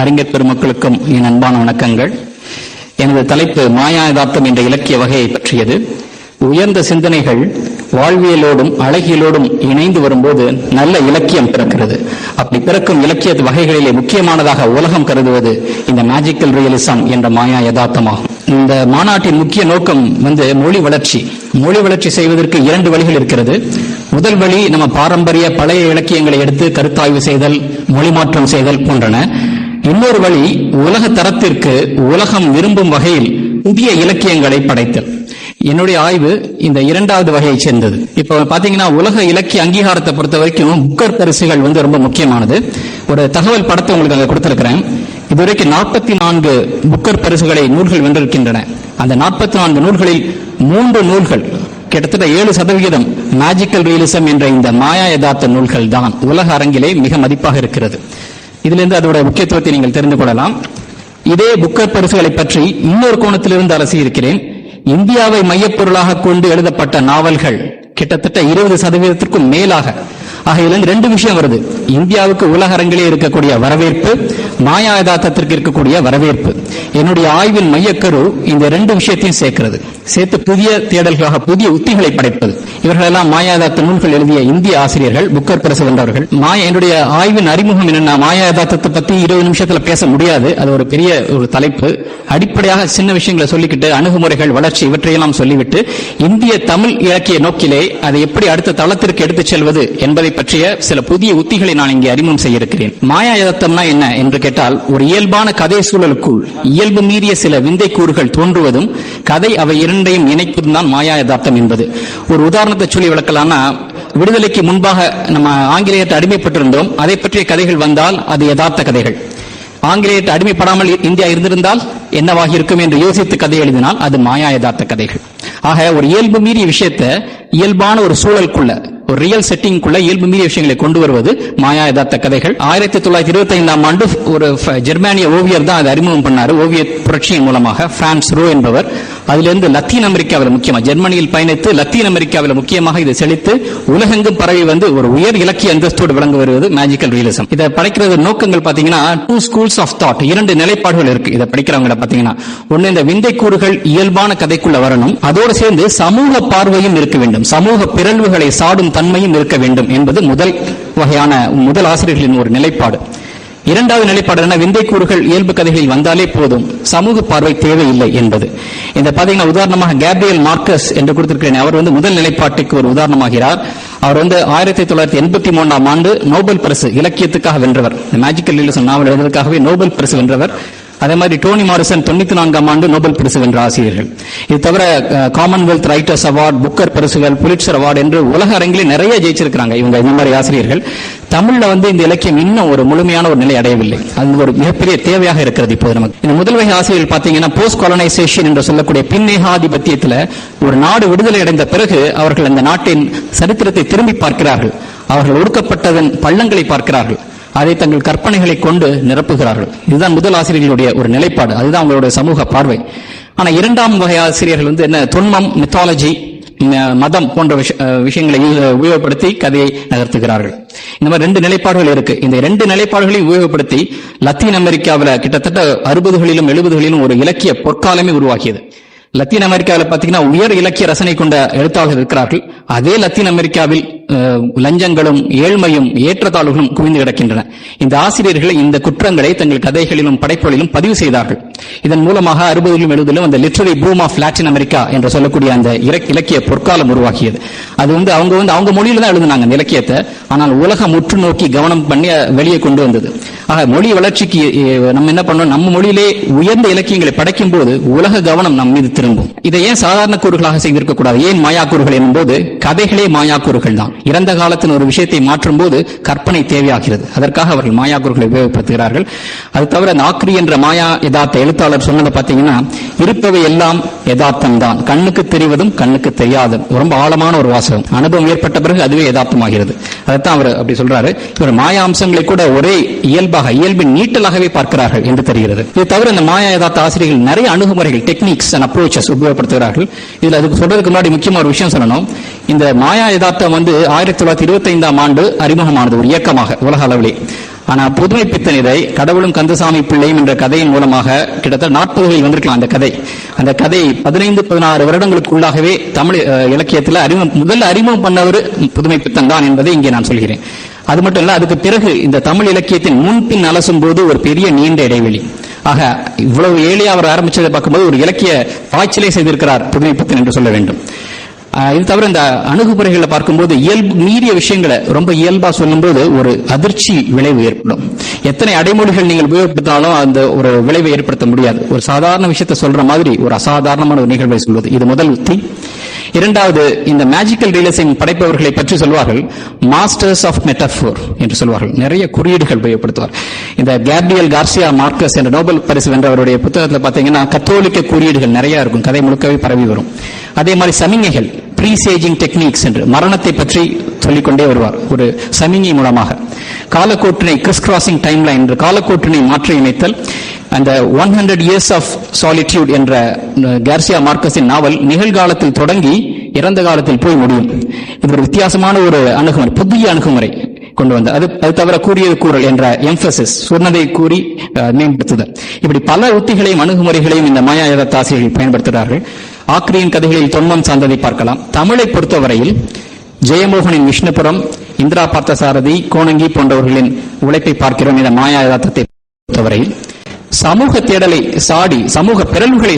அறிஞர் பெருமக்களுக்கும் என் அன்பான வணக்கங்கள். எனது தலைப்பு மாயா யதார்த்தம் என்ற இலக்கிய வகையை பற்றியது. உயர்ந்த சிந்தனைகள் வாழ்வியலோடும் அழகியலோடும் இணைந்து வரும்போது நல்ல இலக்கியம் பிறக்கிறது. அப்படி பிறக்கும் இலக்கிய வகைகளிலே முக்கியமானதாக உலகம் கருதுவது இந்த மேஜிக்கல் ரியலிசம் என்ற மாயா யதார்த்தமாகும் இந்த மாநாட்டின் முக்கிய நோக்கம் வந்து மொழி வளர்ச்சி. மொழி வளர்ச்சி செய்வதற்கு இரண்டு வழிகள் இருக்கிறது. முதல் வழி நம்ம பாரம்பரிய பழைய இலக்கியங்களை எடுத்து கருத்தாய்வு செய்தல் மொழி மாற்றம் செய்தல் போன்றன. இன்னொரு வழி உலக தரத்திற்கு உலகம் விரும்பும் வகையில் புதிய இலக்கியங்களை படைத்தல். என்னுடைய ஆய்வு இந்த இரண்டாவது வகையை சேர்ந்தது. இப்போ பாத்தீங்கன்னா உலக இலக்கிய அங்கீகாரத்தை பொறுத்த வரைக்கும் புக்கர் பரிசுகள் வந்து ரொம்ப முக்கியமானது. ஒரு தகவல் படத்தை உங்களுக்கு அங்க கொடுத்திருக்கிறேன். இதுவரைக்கும் நாற்பத்தி நான்கு புக்கர் பரிசுகளை நூல்கள் வென்றிருக்கின்றன. அந்த நாற்பத்தி நான்கு நூல்களில் மூன்று நூல்கள் கிட்டத்தட்ட ஏழு சதவிகிதம் மேஜிக்கல் ரியலிசம் என்ற இந்த மாயா யதார்த்த நூல்கள் தான் உலக அரங்கிலே மிக மதிப்பாக இருக்கிறது. இதிலிருந்து அதோட முக்கியத்துவத்தை நீங்கள் தெரிந்து கொள்ளலாம். இதே புக்கர் பரிசுகளை பற்றி இன்னொரு கோணத்திலிருந்து அலசி இருக்கிறேன். இந்தியாவை மையப்பொருளாக கொண்டு எழுதப்பட்ட நாவல்கள் கிட்டத்தட்ட இருபது சதவீதத்திற்கும் மேலாக. ஆக இதுல ரெண்டு விஷயம் வருது. இந்தியாவுக்கு உலக அரங்கிலே இருக்கக்கூடிய வரவேற்பு மாயா யதார்த்தத்திற்கு இருக்கக்கூடிய வரவேற்பு. என்னுடைய ஆய்வின் மையக்கரு இந்த ரெண்டு விஷயத்தையும் சேர்க்கிறது. சேர்த்து புதிய தேடல்களாக புதிய உத்திகளை படைப்பது. இவர்களெல்லாம் மாயாதாத்த நூல்கள் எழுதிய இந்திய ஆசிரியர்கள் புக்கர் பரிசு வென்றவர்கள் மாயா என்னுடைய ஆய்வின் அறிமுகம் என்னன்னா மாயாதாத்தத்தை பத்தி இருபது நிமிஷத்துல பேச முடியாது. அது ஒரு பெரிய ஒரு தலைப்பு. அடிப்படையாக சின்ன விஷயங்களை சொல்லிக்கிட்டு அணுகுமுறைகள் வளர்ச்சி இவற்றையெல்லாம் சொல்லிவிட்டு இந்திய தமிழ் இலக்கிய நோக்கிலே அதை எப்படி அடுத்த தளத்திற்கு எடுத்துச் செல்வது என்பதை பற்றிய சில புதிய உத்திகளை நான் இங்கே அறிமுகம் செய்ய இருக்கிறேன் மாயாதாத்தம்னா என்ன என்று கேட்டால் ஒரு இயல்பான கதை சூழலுக்குள் இயல்பு மீறிய சில விந்தை கூறுகள் தோன்றுவதும் கதை அவை இரண்டு இரண்டையும் இணைப்பது தான் மாயா யதார்த்தம் என்பது. ஒரு உதாரணத்தை சொல்லி விளக்கலாம்னா விடுதலைக்கு முன்பாக நம்ம ஆங்கிலேயத்தை அடிமைப்பட்டிருந்தோம். அதை பற்றிய கதைகள் வந்தால் அது யதார்த்த கதைகள். ஆங்கிலேயத்தை அடிமைப்படாமல் இந்தியா இருந்திருந்தால் என்னவாக இருக்கும் என்று யோசித்து கதை எழுதினால் அது மாயா யதார்த்த கதைகள். ஆக ஒரு இயல்பு மீறிய விஷயத்தை இயல்பான ஒரு சூழலுக்குள்ள ஒரு ரியல் செட்டிங்குள்ள இயல்பு மீறிய விஷயங்களை கொண்டு வருவது மாயா யதார்த்த கதைகள். ஆயிரத்தி தொள்ளாயிரத்தி இருபத்தி ஐந்தாம் ஆண்டு ஒரு ஜெர்மானிய ஓவியர் தான் அதை அறிமுகம் பண்ணாரு. ஓவிய புரட்சியின் மூலமாக பிரான்ஸ் ரோ என்பவர். அதிலிருந்து லத்தீன் அமெரிக்காவில் முக்கியமா ஜெர்மனியில் பயணித்து லத்தீன் அமெரிக்காவில் முக்கியமாக இதை செழித்து உலகெங்கும் பரவி வந்து ஒரு உயர் இலக்கிய அந்தஸ்தோடு விளங்கு வருவது மேஜிக்கல் ரியலிசம் இதை படைக்கிறது நோக்கங்கள் பாத்தீங்கன்னா டூ ஸ்கூல்ஸ் ஆஃப் தாட் இரண்டு நிலைப்பாடுகள் இருக்கு. இதை படிக்கிறவங்க பாத்தீங்கன்னா ஒன்னு இந்த விந்தை கூறுகள் இயல்பான கதைக்குள்ள வரணும். அதோடு சேர்ந்து சமூக பார்வையும் இருக்க வேண்டும். சமூக பிறழ்வுகளை சாடும் தன்மையும் இருக்க வேண்டும் என்பது முதல் வகையான முதல் ஆசிரியர்களின் ஒரு நிலைப்பாடு. இரண்டாவது நிலைப்பாடு என்ன விந்தை கூறுகள் இயல்பு கதைகளில் வந்தாலே போதும் சமூக பார்வை தேவையில்லை என்பது. இந்த பாத்தீங்கன்னா உதாரணமாக கேப்ரியல் மார்க்கஸ் என்று கொடுத்திருக்கிறேன் அவர் வந்து முதல் நிலைப்பாட்டுக்கு ஒரு உதாரணமாகிறார். அவர் வந்து ஆயிரத்தி தொள்ளாயிரத்தி எண்பத்தி மூன்றாம் ஆண்டு நோபல் பரிசு இலக்கியத்துக்காக வென்றவர். மேஜிக்கல் நாவல் எழுதுவதற்காகவே நோபல் பரிசு வென்றவர். அதே மாதிரி டோனி மாரிசன் தொண்ணூத்தி நான்காம் ஆண்டு நோபல் பரிசு வென்ற ஆசிரியர்கள். இது தவிர காமன்வெல்த் ரைட்டர்ஸ் அவார்ட் புக்கர் பரிசுகள் புலிட்சர் அவார்டு என்று உலக அரங்கிலே நிறைய ஜெயிச்சிருக்கிறாங்க இவங்க இந்த மாதிரி ஆசிரியர்கள். தமிழ்ல வந்து இந்த இலக்கியம் இன்னும் ஒரு முழுமையான ஒரு நிலை அடையவில்லை. அது ஒரு மிகப்பெரிய தேவையாக இருக்கிறது இப்போது நமக்கு. இந்த முதல் வகை ஆசிரியர்கள் பாத்தீங்கன்னா போஸ்ட் காலனைசேஷன் என்று சொல்லக்கூடிய பின்னேகாதிபத்தியத்துல ஒரு நாடு விடுதலை அடைந்த பிறகு அவர்கள் அந்த நாட்டின் சரித்திரத்தை திரும்பி பார்க்கிறார்கள். அவர்கள் ஒடுக்கப்பட்டதன் பள்ளங்களை பார்க்கிறார்கள். அதை தங்கள் கற்பனைகளை கொண்டு நிரப்புகிறார்கள். இதுதான் முதல் ஆசிரியர்களுடைய ஒரு நிலைப்பாடு. அதுதான் அவங்களுடைய சமூக பார்வை. ஆனால் இரண்டாம் வகை ஆசிரியர்கள் வந்து என்ன? தொன்மம் மித்தாலஜி மதம் போன்ற விஷயங்களை உபயோகப்படுத்தி கதையை நகர்த்துகிறார்கள். இந்த மாதிரி ரெண்டு நிலைப்பாடுகள் இருக்கு. இந்த ரெண்டு நிலைப்பாடுகளையும் உபயோகப்படுத்தி லத்தீன் அமெரிக்காவில் கிட்டத்தட்ட அறுபதுகளிலும் எழுபதுகளிலும் ஒரு இலக்கிய பொற்காலமே உருவாக்கியது லத்தீன் அமெரிக்காவில் பார்த்தீங்கன்னா உயர் இலக்கிய ரசனை கொண்ட எழுத்தாளர்கள் இருக்கிறார்கள். அதே லத்தீன் அமெரிக்காவில் லஞ்சங்களும் ஏழ்மையும் ஏற்றத்தாழ்வுகளும் குவிந்து கிடக்கின்றன. இந்த ஆசிரியர்கள் இந்த குற்றங்களை தங்கள் கதைகளிலும் படைப்புகளிலும் பதிவு செய்தார்கள். இதன் மூலமாக அறுபதிலும் எழுபதிலும் அந்த literary boom of Latin America என்று சொல்லக்கூடிய அந்த இலக்கிய பொற்காலம் உருவாக்கியது அது வந்து அவங்க வந்து அவங்க மொழியில தான் எழுதுனாங்க அந்த இலக்கியத்தை. ஆனால் உலகம் உற்று நோக்கி கவனம் பண்ணி வெளியே கொண்டு வந்தது. ஆக மொழி வளர்ச்சிக்கு நம்ம என்ன பண்ணோம்? நம்ம மொழியிலே உயர்ந்த இலக்கியங்களை படைக்கும் போது உலக கவனம் நம் மீது திரும்பும். இதை ஏன் சாதாரண கூறுகளாக செய்திருக்க கூடாது ஏன் மாயாக்கூறுகளின் போது கதைகளே மாயாக்கூறுகள் தான். இறந்த காலத்தின் ஒரு விஷயத்தை மாற்றும் போது கற்பனை தேவையாகிறது. அதற்காக அவர்கள் மாயா குருக்களை உபயோகப்படுத்துகிறார்கள். அது தவிர நாக்ரி என்ற மாயா யதார்த்த எழுத்தாளர் சொன்னதை பார்த்தீங்கன்னா இருப்பவை எல்லாம் யதார்த்தம் தான் கண்ணுக்கு தெரிவதும் கண்ணுக்கு தெரியாதும் ரொம்ப ஆழமான ஒரு வாசகம். அனுபவம் ஏற்பட்ட பிறகு அதுவே யதார்த்தமாகிறது. அதைத்தான் அவர் அப்படி சொல்றாரு. இவர் மாயா அம்சங்களை கூட ஒரே இயல்பாக இயல்பின் நீட்டலாகவே பார்க்கிறார்கள் என்று தெரிகிறது. இது தவிர இந்த மாயா யதார்த்த ஆசிரியர்கள் நிறைய அணுகுமுறைகள் டெக்னிக்ஸ் அண்ட் அப்ரோச்சஸ் உபயோகப்படுத்துகிறார்கள். இதுல அதுக்கு சொல்றதுக்கு முன்னாடி முக்கியமா ஒரு விஷயம் சொல்லணும். இந்த மாயா யதார்த்தம் வந்து ஆயிரத்தி தொள்ளாயிரத்தி இருபத்தி ஐந்தாம் ஆண்டு அறிமுகமானது ஒரு இயக்கமாக உலக அளவிலே. ஆனா புதுமை பித்தன் இதை கடவுளும் கந்தசாமி பிள்ளையும் என்ற கதையின் மூலமாக கிட்டத்தட்ட நாற்பதுகளில் வந்திருக்கலாம் அந்த கதை. அந்த கதை பதினைந்து பதினாறு வருடங்களுக்குள்ளாகவே தமிழ் இலக்கியத்தில் அறிமுகம் முதல்ல அறிமுகம் பண்ணவர் புதுமை பித்தன் தான் என்பதை இங்கே நான் சொல்கிறேன். அது மட்டும் இல்ல அதுக்கு பிறகு இந்த தமிழ் இலக்கியத்தின் முன்பின் அலசும் போது ஒரு பெரிய நீண்ட இடைவெளி. ஆக இவ்வளவு ஏழையா அவர் ஆரம்பிச்சதை பார்க்கும்போது ஒரு இலக்கிய பாய்ச்சலை செய்திருக்கிறார் புதுமை பித்தன் என்று சொல்ல வேண்டும். இது தவிர இந்த அணுகுமுறைகளை பார்க்கும்போது இயல்பு மீறிய விஷயங்களை ரொம்ப இயல்பா சொல்லும்போது ஒரு அதிர்ச்சி விளைவு ஏற்படும். எத்தனை அடைமொழிகள் நீங்கள் உபயோகப்படுத்தினாலும் அந்த ஒரு விளைவை ஏற்படுத்த முடியாது. ஒரு சாதாரண விஷயத்தை சொல்ற மாதிரி ஒரு அசாதாரணமான ஒரு நிகழ்வை சொல்வது. இது முதல் உத்தி. இரண்டாவது இந்த மேஜிக்கல் ரியலிசம் படைப்பவர்களை பற்றி சொல்வார்கள் மாஸ்டர்ஸ் ஆஃப் மெட்டஃபோர் என்று சொல்வார்கள். நிறைய குறியீடுகள் உபயோகப்படுத்துவார். இந்த கேப்ரியல் கார்சியா மார்க்கஸ் என்ற நோபல் பரிசு வென்றவருடைய புத்தகத்தில் பார்த்தீங்கன்னா கத்தோலிக்க குறியீடுகள் நிறைய இருக்கும். கதை முழுக்கவே பரவி வரும். அதே மாதிரி சமிங்கைகள் ப்ரீசேஜிங் டெக்னிக்ஸ் என்று மரணத்தை பற்றி சொல்லிக்கொண்டே வருவார் ஒரு சமிங்கை மூலமாக. காலக்கோட்டினை கிறிஸ் கிராசிங் டைம்லைன் என்று காலக்கோட்டினை மாற்றி இணைத்தல் அந்த one hundred years of solitude என்ற கேர்சியா மார்க்கஸின் நாவல் நிகழ்காலத்தில் தொடங்கி இறந்த காலத்தில் போய் முடியும். இது ஒரு வித்தியாசமான ஒரு அணுகுமுறை புதிய அணுகுமுறை கொண்டு வந்த அது அது தவிர கூறியது கூறல் என்ற எம்பசிஸ் சொன்னதை கூறி மேம்படுத்துதல். இப்படி பல உத்திகளையும் அணுகுமுறைகளையும் இந்த மாயா ஆசிரியர்கள் பயன்படுத்துகிறார்கள். ஆக்ரியின் கதைகளில் தொன்மம் சார்ந்ததை பார்க்கலாம். தமிழை பொறுத்தவரையில் ஜெயமோகனின் விஷ்ணுபுரம் இந்திரா பார்த்தசாரதி கோணங்கி போன்றவர்களின் உழைப்பை பார்க்கிறோம் இந்த மாயா யதார்த்தத்தை பொறுத்தவரையில் சமூக தேடலை சாடி சமூக பிறழ்வுகளை